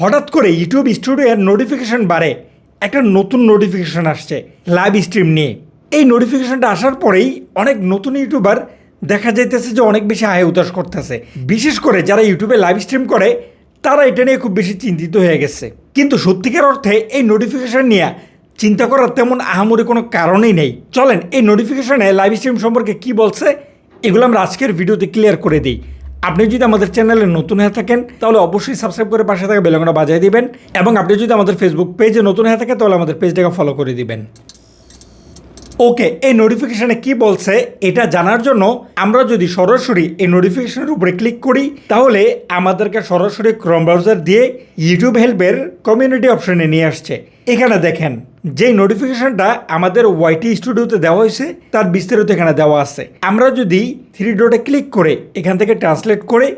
হঠাৎ করে ইউটিউব স্টুডিওর নোটিফিকেশন বাড়ে। একটা নতুন নোটিফিকেশন আসছে লাইভ স্ট্রিম নিয়ে। এই নোটিফিকেশনটা আসার পরেই অনেক নতুন ইউটিউবার দেখা যাইতেছে যে অনেক বেশি আয় উদাস করতেছে। বিশেষ করে যারা ইউটিউবে লাইভ স্ট্রিম করে, তারা এটা নিয়ে খুব বেশি চিন্তিত হয়ে গেছে। কিন্তু সত্যিকার অর্থে এই নোটিফিকেশন নিয়ে চিন্তা করার তেমন আহামরি কোনো কারণই নেই। চলেন এই নোটিফিকেশনে লাইভ স্ট্রিম সম্পর্কে কি বলছে, এগুলো আমরা আজকের ভিডিওতে ক্লিয়ার করে দিই। আপনি যদি আমাদের চ্যানেলে নতুন হয়ে থাকেন, তাহলে অবশ্যই সাবস্ক্রাইব করে পাশে থাকা বেলঙ্গনা বাজায় দিবেন এবং আপনি যদি আমাদের ফেসবুক পেজে নতুন হয়ে থাকেন, তাহলে আমাদের পেজটাকে ফলো করে দিবেন। ওকে, এই নোটিফিকেশানে কি বলছে এটা জানার জন্য আমরা যদি সরাসরি এই নোটিফিকেশনের উপরে ক্লিক করি, তাহলে আমাদেরকে সরাসরি ক্রম ব্রাউজার দিয়ে ইউটিউব হেল্পের কমিউনিটি অপশনে নিয়ে আসছে। এখানে দেখেন, যেই নোটিফিকেশনটা আমাদের ওয়াইটি স্টুডিওতে দেওয়া হয়েছে, তার বিস্তারিত এখানে দেওয়া আছে। আমরা যদি থ্রি ডটে ক্লিক করে এখান থেকে ট্রান্সলেট করে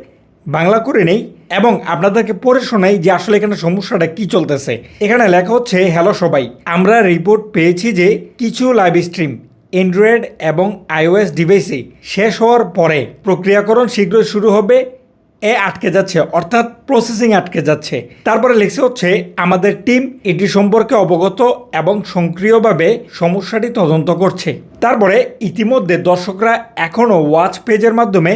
বাংলা করে নেই এবং আপনাদেরকে পড়ে শোনাই যে আসলে এখানে সমস্যাটা কি চলতেছে। এখানে লেখা হচ্ছে, হ্যালো সবাই, আমরা রিপোর্ট পেয়েছি যে কিছু লাইভ স্ট্রিম, অ্যান্ড্রয়েড এবং আইওএস ডিভাইসে শেষ হওয়ার পরে প্রক্রিয়াকরণ শীঘ্রই শুরু হবে, এ আটকে যাচ্ছে, অর্থাৎ প্রসেসিং আটকে যাচ্ছে। তারপরে লেখছে হচ্ছে, আমাদের টিম এটি সম্পর্কে অবগত এবং সক্রিয়ভাবে সমস্যাটি তদন্ত করছে। তারপরে ইতিমধ্যে দর্শকরা এখনও ওয়াচ পেজের মাধ্যমে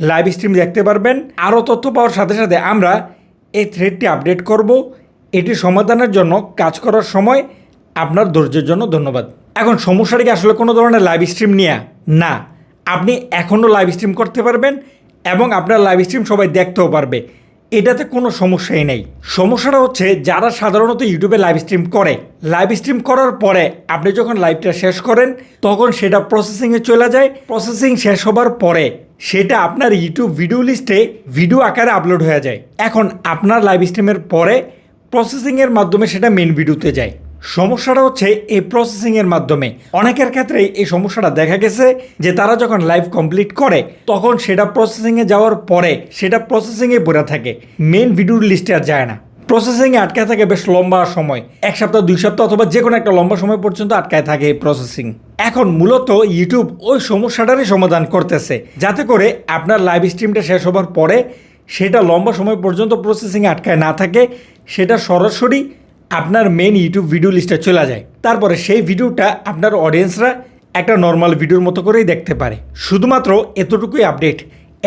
লাইভ স্ট্রিম দেখতে পারবেন। আরও তথ্য পাওয়ার সাথে সাথে আমরা এই থ্রেডটি আপডেট করব। এটি সমাধানের জন্য কাজ করার সময় আপনার ধৈর্যের জন্য ধন্যবাদ। এখন সমস্যাটি কি? আসলে কোনো ধরনের লাইভ স্ট্রিম নিয়ে? না। আপনি এখনও লাইভ স্ট্রিম করতে পারবেন এবং আপনার লাইভ স্ট্রিম সবাই দেখতেও পারবে। এটাতে কোনো সমস্যাই নেই। সমস্যাটা হচ্ছে যারা সাধারণত ইউটিউবে লাইভ স্ট্রিম করে লাইভ স্ট্রিম করার পরে আপনি যখন লাইভটা শেষ করেন, তখন সেটা প্রসেসিংয়ে চলে যায়। প্রসেসিং শেষ হবার পরে সেটা আপনার ইউটিউব ভিডিও লিস্টে ভিডিও আকারে আপলোড হয়ে যায়। এখন আপনার লাইভ স্ট্রিমের পরে প্রসেসিংয়ের মাধ্যমে সেটা মেন ভিডিওতে যায়। সমস্যাটা হচ্ছে এই প্রসেসিংয়ের মাধ্যমে। অনেকের ক্ষেত্রে এই সমস্যাটা দেখা গেছে যে তারা যখন লাইভ কমপ্লিট করে, তখন সেটা প্রসেসিংয়ে যাওয়ার পরে সেটা প্রসেসিংয়ে পড়ে থাকে। মেন ভিডিওর লিস্টে আর যায় না। প্রসেসিংয়ে আটকে থাকে বেশ লম্বা সময়। এক সপ্তাহ, দুই সপ্তাহ অথবা যে কোনো একটা লম্বা সময় পর্যন্ত আটকায় থাকে এই প্রসেসিং এখন মূলত ইউটিউব ওই সমস্যাটারই সমাধান করতেছে। যাতে করে আপনার লাইভ স্ট্রিমটা শেষ হবার পরে সেটা লম্বা সময় পর্যন্ত প্রসেসিংয়ে আটকায় না থাকে, সেটা সরাসরি আপনার মেন ইউটিউব ভিডিও লিস্টে চলে যায়। তারপরে সেই ভিডিওটা আপনার অডিয়েন্সরা একটা নর্মাল ভিডিওর মতো করেই দেখতে পারে। শুধুমাত্র এতটুকুই আপডেট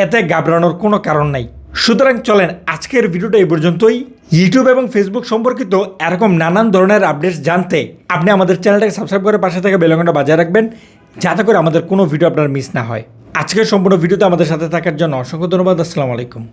এতে ঘাবড়ানোর কোনো কারণ নাই। সুতরাং চলেন আজকের ভিডিওটা এই পর্যন্তই। ইউটিউব এবং ফেসবুক সম্পর্কিত এরকম নানান ধরনের আপডেটস জানতে আপনি আমাদের চ্যানেলটাকে সাবস্ক্রাইব করে পাশে থেকে বেলঙ্গনটা বাজায় রাখবেন, যাতে করে আমাদের কোনো ভিডিও আপনার মিস না হয়। আজকের সম্পূর্ণ ভিডিওতে আমাদের সাথে থাকার জন্য অসংখ্য ধন্যবাদ, আসসালামু আলাইকুম।